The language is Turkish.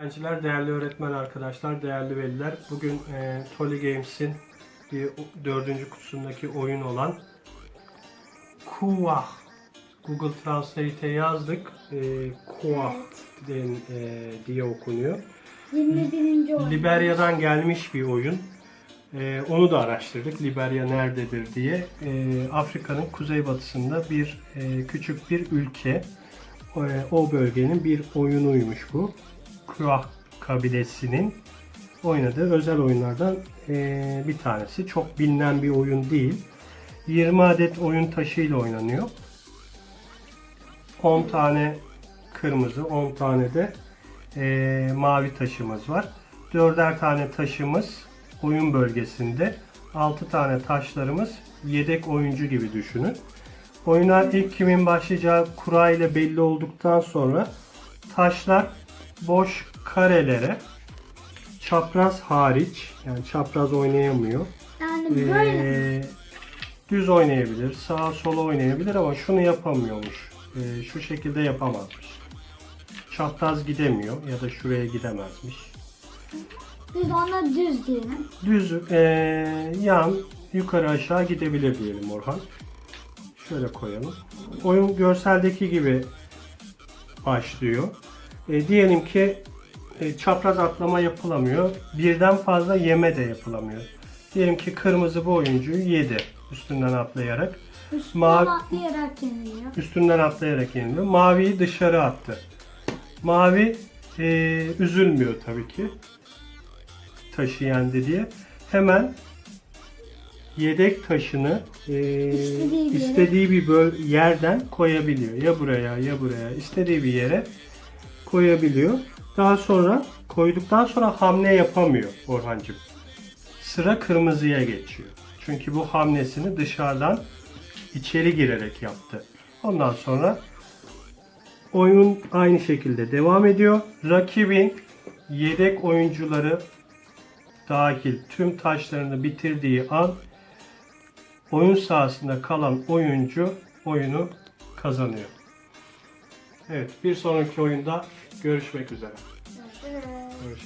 Öğrenciler, değerli öğretmen arkadaşlar, değerli veliler. Bugün e, Tolly Games'in bir dördüncü kutusundaki oyun olan Kuah. Google Translate'e yazdık. E, Kuah den- e, diye okunuyor. 21. oyun. Liberya'dan gelmiş bir oyun. E, onu da araştırdık. Liberya nerededir diye. E, Afrika'nın kuzeybatısında bir e, küçük bir ülke. E, o bölgenin bir oyunuymuş bu. Kuah kabilesinin oynadığı özel oyunlardan e, bir tanesi. Çok bilinen bir oyun değil. 20 adet oyun taşıyla oynanıyor. 10 tane kırmızı, 10 tane de e, mavi taşımız var. Dörder tane taşımız oyun bölgesinde. 6 tane taşlarımız yedek oyuncu gibi düşünün. Oyuna ilk kimin başlayacağı kura ile belli olduktan sonra taşlar boş karelere çapraz hariç yani çapraz oynayamıyor. Yani böyle Ee, düz oynayabilir, sağa sola oynayabilir ama şunu yapamıyormuş. Ee, şu şekilde yapamazmış. Çapraz gidemiyor ya da şuraya gidemezmiş. biz ona düz diyelim. Düz ee, yan yukarı aşağı gidebilir diyelim Orhan. Şöyle koyalım. Oyun görseldeki gibi başlıyor. E, diyelim ki e, çapraz atlama yapılamıyor. Birden fazla yeme de yapılamıyor. Diyelim ki kırmızı bu oyuncuyu yedi üstünden atlayarak. Üstüne Mavi- atlayarak yeniliyor. Üstünden atlayarak yeniliyor. Maviyi dışarı attı. Mavi e, üzülmüyor tabii ki. Taşı yendi diye. Hemen yedek taşını e, İstediği istediği bir böl- yerden koyabiliyor. Ya buraya ya buraya istediği bir yere koyabiliyor. Daha sonra koyduktan sonra hamle yapamıyor Orhancığım. Sıra kırmızıya geçiyor. Çünkü bu hamlesini dışarıdan içeri girerek yaptı. Ondan sonra oyun aynı şekilde devam ediyor. Rakibin yedek oyuncuları dahil tüm taşlarını bitirdiği an oyun sahasında kalan oyuncu oyunu kazanıyor. Evet bir sonraki oyunda görüşmek üzere. Görüşürüz.